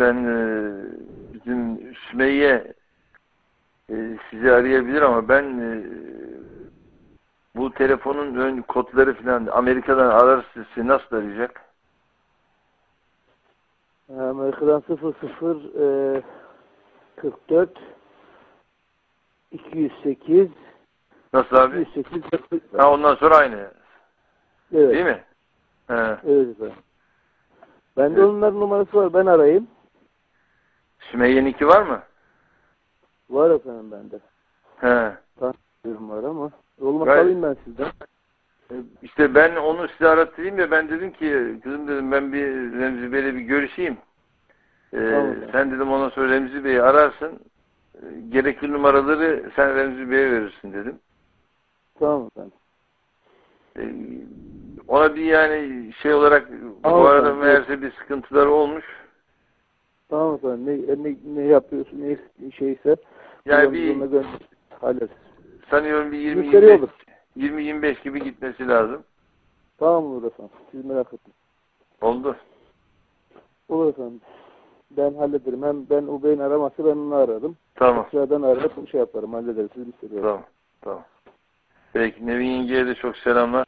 ben e, bizim Sümeyye e, sizi arayabilir ama ben e, bu telefonun ön kodları falan Amerika'dan ararsa sizi nasıl arayacak? Amerika'dan 00 e, 44 208 Nasıl abi? 208 Ha ondan sonra aynı. Evet. Değil mi? He. Evet efendim. Bende Evet. onların numarası var. Ben arayayım. Sümeyye'ninki var mı? Var efendim bende. He. Durum var ama. Olmaz Gayet- alayım ben sizden. E, İşte ben onu size arattırayım ya ben dedim ki kızım dedim ben bir Remzi Bey'le bir görüşeyim. E, Tamam. sen dedim ondan sonra Remzi Bey'i ararsın. E, gerekli numaraları sen Remzi Bey'e verirsin dedim. Tamam efendim. E, ona bir yani şey olarak bu Tamam, arada tamam. meğerse bir sıkıntıları olmuş. Tamam efendim. Ne, ne, ne yapıyorsun? Ne şeyse. Yani bir. Hallederiz. sanıyorum bir Müşteri 20-25 olur. 20-25 gibi gitmesi lazım. Tamam olur efendim. Siz merak etmeyin. Oldu. Olur efendim. Ben hallederim. Hem ben o beyin araması ben onu aradım. Tamam. Sıradan arayıp şey yaparım. Hallederiz. Siz müşteri olun. Tamam. Tamam. Peki Nevin Yenge'ye de çok selamlar.